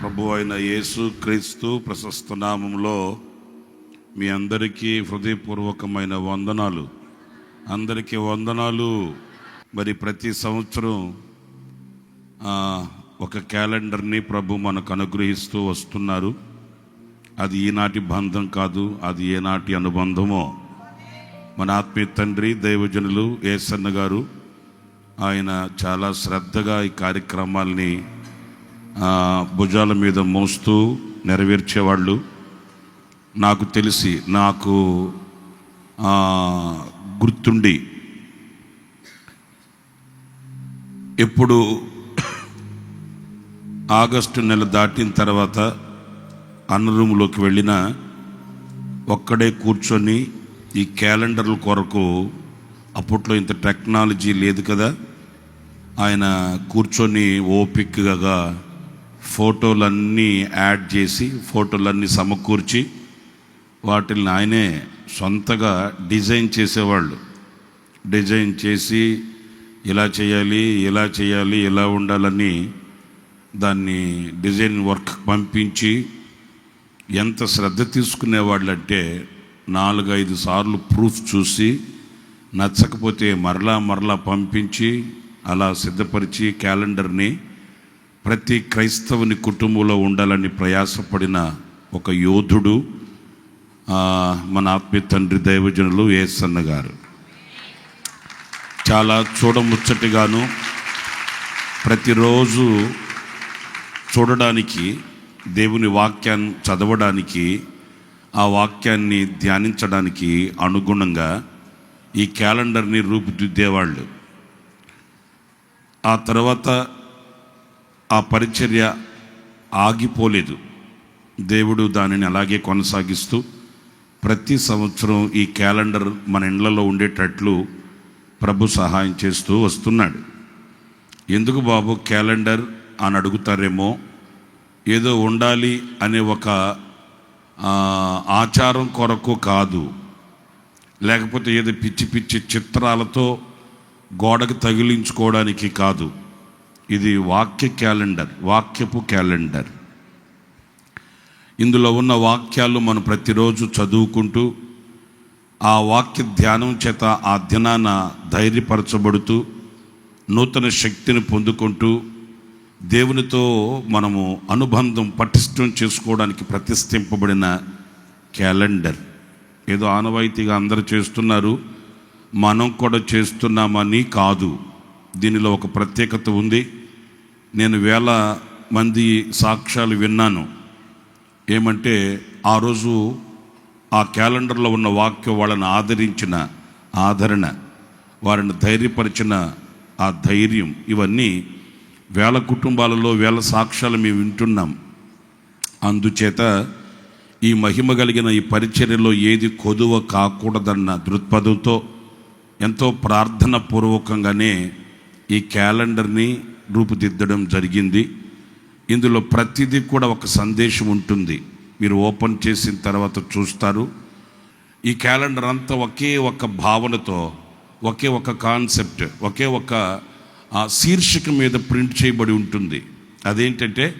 ప్రభు అయిన యేసు క్రీస్తు ప్రశస్త నామంలో మీ అందరికీ హృదయపూర్వకమైన వందనాలు. అందరికీ వందనాలు. మరి ప్రతి సంవత్సరం ఒక క్యాలెండర్ని ప్రభు మనకు అనుగ్రహిస్తూ వస్తున్నారు. అది ఈనాటి బంధం కాదు అది ఏనాటి అనుబంధమో. మన ఆత్మీయ తండ్రి దైవజనులు ఏసన్న గారు ఆయన చాలా శ్రద్ధగా ఈ కార్యక్రమాల్ని భుజాల మీద మోస్తూ నెరవేర్చేవాళ్ళు. నాకు తెలిసి నాకు గుర్తుండి ఎప్పుడు ఆగస్టు నెల దాటిన తర్వాత అన్న రూమ్లోకి వెళ్ళిన ఒక్కడే కూర్చొని ఈ క్యాలెండర్ల కొరకు అప్పట్లో ఇంత టెక్నాలజీ లేదు కదా. ఆయన కూర్చొని ఓపిక్గా ఫోటోలన్నీ యాడ్ చేసి ఫోటోలన్నీ సమకూర్చి వాటిని ఆయనే సొంతగా డిజైన్ చేసేవాళ్ళు. డిజైన్ చేసి ఇలా చేయాలి ఇలా చేయాలి ఇలా ఉండాలని దాన్ని డిజైన్ వర్క్ పంపించి ఎంత శ్రద్ధ తీసుకునేవాళ్ళంటే నాలుగైదు సార్లు ప్రూఫ్ చూసి నచ్చకపోతే మరలా మరలా పంపించి అలా సిద్ధపరిచి క్యాలెండర్ని ప్రతి క్రైస్తవుని కుటుంబంలో ఉండాలని ప్రయాసపడిన ఒక యోధుడు మన ఆత్మీయ తండ్రి దైవజనులు ఏసన్న గారు. చాలా చూడముచ్చటిగాను ప్రతిరోజు చూడడానికి దేవుని వాక్యాన్ని చదవడానికి ఆ వాక్యాన్ని ధ్యానించడానికి అనుగుణంగా ఈ క్యాలెండర్ని రూపుదిద్దేవాళ్ళు. ఆ తర్వాత ఆ పరిచర్య ఆగిపోలేదు. దేవుడు దానిని అలాగే కొనసాగిస్తూ ప్రతి సంవత్సరం ఈ క్యాలెండర్ మన ఇండ్లలో ఉండేటట్లు ప్రభు సహాయం చేస్తూ వస్తున్నాడు. ఎందుకు బాబు క్యాలెండర్ అని అడుగుతారేమో? ఏదో ఉండాలి అనే ఒక ఆచారం కొరకు కాదు. లేకపోతే ఏదో పిచ్చి పిచ్చి చిత్రాలతో గోడకు తగిలించుకోవడానికి కాదు. ఇది వాక్య క్యాలెండర్ వాక్యపు క్యాలెండర్. ఇందులో ఉన్న వాక్యాలు మనం ప్రతిరోజు చదువుకుంటూ ఆ వాక్య ధ్యానం చేత ఆ దినాన ధైర్యపరచబడుతూ నూతన శక్తిని పొందుకుంటూ దేవునితో మనము అనుబంధం పటిష్టం చేసుకోవడానికి ప్రతిష్ఠింపబడిన క్యాలెండర్. ఏదో ఆనవాయితీగా అందరు చేస్తున్నారు మనం కూడా చేస్తున్నామని కాదు. దీనిలో ఒక ప్రత్యేకత ఉంది. నేను వేల మంది సాక్ష్యాలు విన్నాను. ఏమంటే ఆ రోజు ఆ క్యాలెండర్లో ఉన్న వాక్యం వాళ్ళని ఆదరించిన ఆదరణ వారిని ధైర్యపరిచిన ఆ ధైర్యం ఇవన్నీ వేల కుటుంబాలలో వేల సాక్ష్యాలు మేము వింటున్నాం. అందుచేత ఈ మహిమ కలిగిన ఈ పరిచర్యలో ఏది కొదువ కాకూడదన్న దృక్పథంతో ఎంతో ప్రార్థన పూర్వకంగానే ఈ క్యాలెండర్ని రూపుదిద్దడం జరిగింది. ఇందులో ప్రతిదీ కూడా ఒక సందేశం ఉంటుంది. మీరు ఓపెన్ చేసిన తర్వాత చూస్తారు. ఈ క్యాలెండర్ అంతా ఒకే ఒక భావనతో ఒకే ఒక కాన్సెప్ట్ ఒకే ఒక ఆ, శీర్షిక మీద ప్రింట్ చేయబడి ఉంటుంది. అదేంటంటే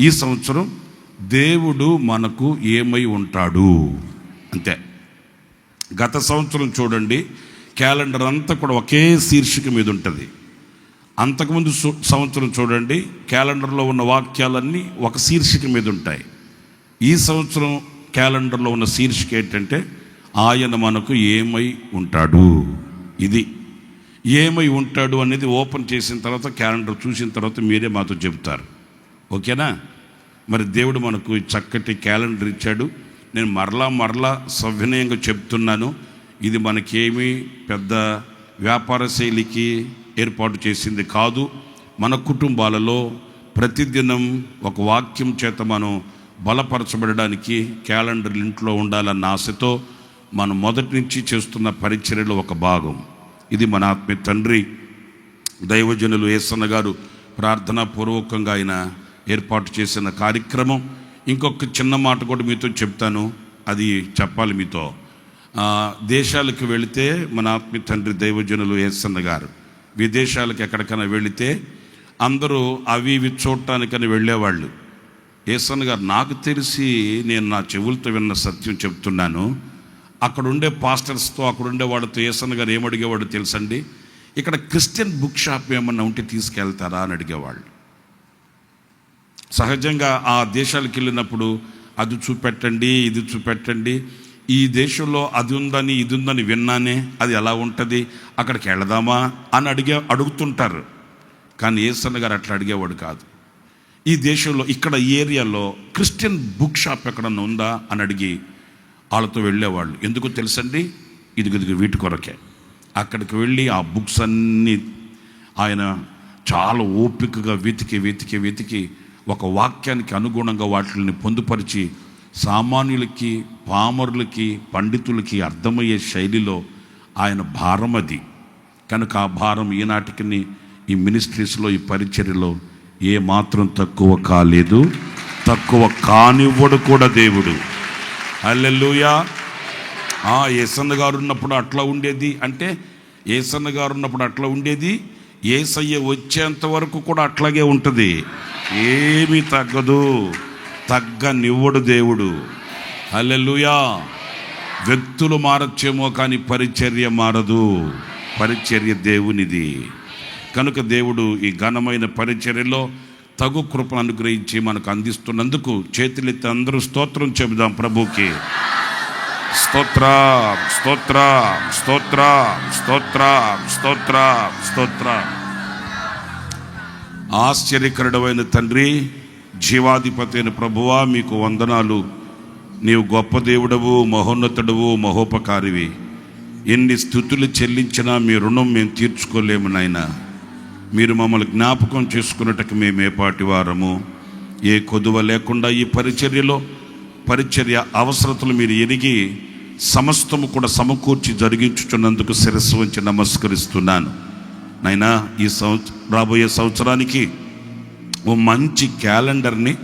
ఈ సంవత్సరం దేవుడు మనకు ఏమై ఉంటాడు? అంతే. గత సంవత్సరం చూడండి క్యాలెండర్ అంతా కూడా ఒకే శీర్షిక మీద ఉంటుంది. అంతకుముందు సంవత్సరం చూడండి క్యాలెండర్లో ఉన్న వాక్యాలన్నీ ఒక శీర్షిక మీద ఉంటాయి. ఈ సంవత్సరం క్యాలెండర్లో ఉన్న శీర్షిక ఏంటంటే ఆయన మనకు ఏమై ఉంటాడు. ఇది ఏమై ఉంటాడు అనేది ఓపెన్ చేసిన తర్వాత క్యాలెండర్ చూసిన తర్వాత మీరే మాతో చెబుతారు. ఓకేనా? మరి దేవుడు మనకు చక్కటి క్యాలెండర్ ఇచ్చాడు. నేను మరలా మరలా సవినయంగా చెప్తున్నాను. ఇది మనకేమీ పెద్ద వ్యాపార శైలికి ఏర్పాటు చేసింది కాదు. మన కుటుంబాలలో ప్రతిదినం ఒక వాక్యం చేత మనం బలపరచబడడానికి క్యాలెండర్ ఇంట్లో ఉండాలన్న ఆశతో మనం మొదటి నుంచి చేస్తున్న పరిచర్యలో ఒక భాగం. ఇది మన ఆత్మీయ తండ్రి దైవజనులు ఏసన్న గారు ప్రార్థనాపూర్వకంగా ఆయన ఏర్పాటు చేసిన కార్యక్రమం. ఇంకొక చిన్న మాట కూడా మీతో చెప్తాను. అది చెప్పాలి మీతో. దేశాలకు వెళితే మన ఆత్మీయ తండ్రి దైవజనులు ఏసన్న గారు. విదేశాలకు ఎక్కడికైనా వెళితే అందరూ అవి ఇవి చూడటానికని వెళ్ళేవాళ్ళు. ఏసన్ గారు నాకు తెలిసి నేను నా చెవులతో విన్న సత్యం చెప్తున్నాను. అక్కడుండే పాస్టర్స్తో అక్కడుండే వాళ్ళతో ఏసన్ గారు ఏమడిగేవాడు తెలుసండి? ఇక్కడ క్రిస్టియన్ బుక్ షాప్ ఏమన్నా ఉంటే తీసుకెళ్తారా అని అడిగేవాళ్ళు. సహజంగా ఆ దేశాలకు వెళ్ళినప్పుడు అది చూపెట్టండి ఇది చూపెట్టండి ఈ దేశంలో అది ఉందని ఇది ఉందని విన్నానే అది ఎలా ఉంటుంది? అక్కడికి వెళదామా? అని అడిగే అడుగుతుంటారు. కానీ ఏసన్న గారు అట్లా అడిగేవాడు కాదు. ఈ దేశంలో ఇక్కడ ఈ ఏరియాలో క్రిస్టియన్ బుక్ షాప్ ఎక్కడన్నా ఉందా? అని అడిగి వాళ్ళతో వెళ్ళేవాళ్ళు. ఎందుకు తెలుసండి? ఇదిగో ఇదిగో వీటి కొరకే. అక్కడికి వెళ్ళి ఆ బుక్స్ అన్నీ ఆయన చాలా ఓపికగా వెతికి వెతికి వెతికి ఒక వాక్యానికి అనుగుణంగా వాటిని పొందుపరిచి సామాన్యులకి పామరులకి పండితులకి అర్థమయ్యే శైలిలో ఆయన భారం అది. కనుక ఆ భారం ఈనాటికి ఈ మినిస్ట్రీస్లో ఈ పరిచర్యలో ఏ మాత్రం తక్కువ కాలేదు. తక్కువ కానివ్వడు కూడా దేవుడు. అల్లెలుయా ఆ ఏసన్న గారు ఉన్నప్పుడు అట్లా ఉండేది అంటే ఏసన్న గారు ఉన్నప్పుడు అట్లా ఉండేది ఏసయ్య వచ్చేంత వరకు కూడా అట్లాగే ఉంటుంది. ఏమీ తగ్గదు. తగ్గనివ్వడు దేవుడు. అల్లెలుయా వ్యక్తులు మారచ్చేమో కానీ పరిచర్య మారదు. పరిచర్య దేవునిది. కనుక దేవుడు ఈ ఘనమైన పరిచర్యలో తగు కృపను అనుగ్రహించి మనకు అందిస్తున్నందుకు చేతులెత్తి అందరూ స్తోత్రం చెబుదాం ప్రభుకి స్తోత్ర స్తోత్ర స్తోత్ర స్తోత్ర స్తోత్ర స్తోత్ర. ఆశ్చర్యకరుడమైన తండ్రి జీవాధిపతి అయిన ప్రభువా మీకు వందనాలు. నీవు గొప్ప దేవుడవు మహోన్నతుడవు మహోపకారివి. ఎన్ని స్థుతులు చెల్లించినా మీ రుణం మేము తీర్చుకోలేము నాయన. మీరు మమ్మల్ని జ్ఞాపకం చేసుకున్నట్టుకు మేము ఏపాటి వారము. ఏ కొదువ లేకుండా ఈ పరిచర్యలో పరిచర్య అవసరతలు మీరు ఎరిగి సమస్తము కూడా సమకూర్చి జరిగించుచున్నందుకు శిరస్సు వంచి నమస్కరిస్తున్నాను. నైనా ఈ సంవత్సరం రాబోయే సంవత్సరానికి ఓ మంచి క్యాలెండర్ని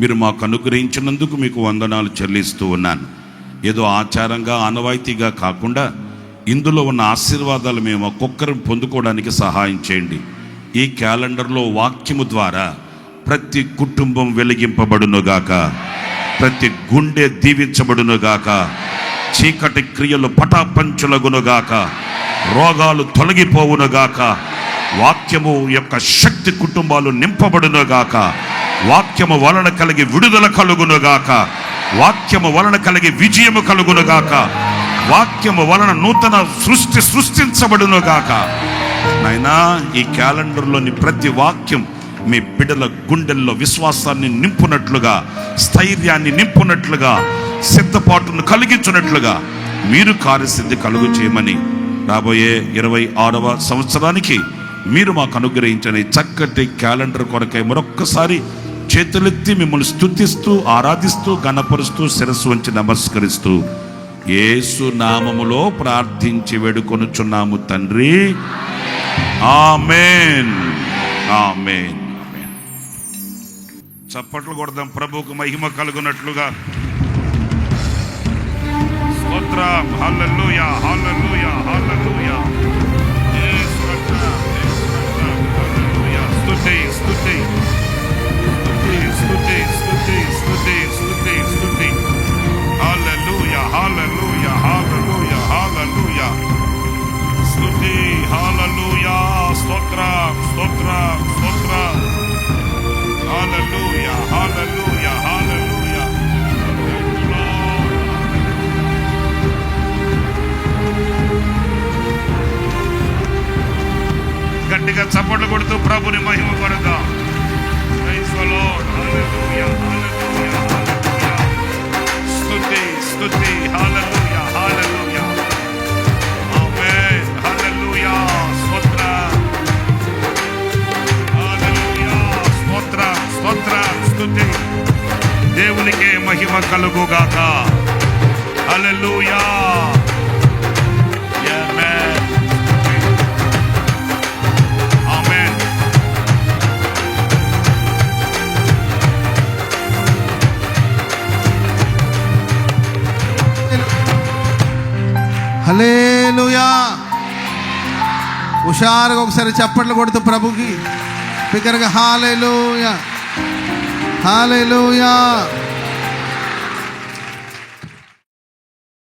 మీరు మాకు అనుగ్రహించినందుకు మీకు వందనాలు చెల్లిస్తూ ఉన్నాను. ఏదో ఆచారంగా ఆనవాయితీగా కాకుండా ఇందులో ఉన్న ఆశీర్వాదాలు మేము ఒక్కొక్కరు పొందుకోవడానికి సహాయం చేయండి. ఈ క్యాలెండర్లో వాక్యము ద్వారా ప్రతి కుటుంబం వెలిగింపబడునుగాక ప్రతి గుండె దీవించబడునుగాక చీకటి క్రియలు పటాపంచులగునుగాక రోగాలు తొలగిపోవునుగాక వాక్యము యొక్క శక్తి కుటుంబాలు నింపబడునుగాక వాక్యము వలన కలిగి విడుదల కలుగునుగాక వాక్యము వలన కలిగి విజయము కలుగునుగాక వాక్యము వలన నూతన సృష్టి సృష్టించబడునుగాక నాయనా ఈ క్యాలెండర్లోని ప్రతి వాక్యం మీ బిడ్డల గుండెల్లో విశ్వాసాన్ని నింపునట్లుగా స్థైర్యాన్ని నింపునట్లుగా సిద్ధపాటును కలిగించున్నట్లుగా మీరు కార్యసిద్ధి కలుగు చేయమని రాబోయే ఇరవై ఆరవ సంవత్సరానికి మీరు మాకు అనుగ్రహించని చక్కటి క్యాలెండర్ కొరకై మరొక్కసారి చేతులెత్తి మిమ్మల్ని స్తుతిస్తూ ఆరాధిస్తూ గణపరుస్తూ శిరస్సు వంచి నమస్కరిస్తూ ఏసు నామములో ప్రార్థించి వేడుకొనుచున్నాము తండ్రి. ఆమెన్. ఆమెన్. ఆమెన్. చప్పట్లు కొడదాం ప్రభువుకు మహిమ కలుగునట్లుగా. స్తోత్రం. హల్లెలూయా హల్లెలూయా హల్లెలూయా. స్తుతి స్తుతి. స్తుతి స్తుతి స్తుతి స్తుతి స్తుతి హల్లెలూయా హల్లెలూయా హల్లెలూయా హల్లెలూయా స్తుతి హల్లెలూయా స్తోత్రం స్తోత్రం స్తోత్రం హల్లెలూయా హల్లెలూయా హల్లెలూయా గట్టిగా చప్పట్లు కొడుతూ ప్రభుని మహిమ పడదాం దేవునికే మహిమ కలుగుగాక హల్లెలూయా హలేలుయా హుషారుగా ఒకసారి చప్పట్లు కొడుతూ ప్రభుకి. బిగ్గరగా హాలేలుయా హాలేలుయా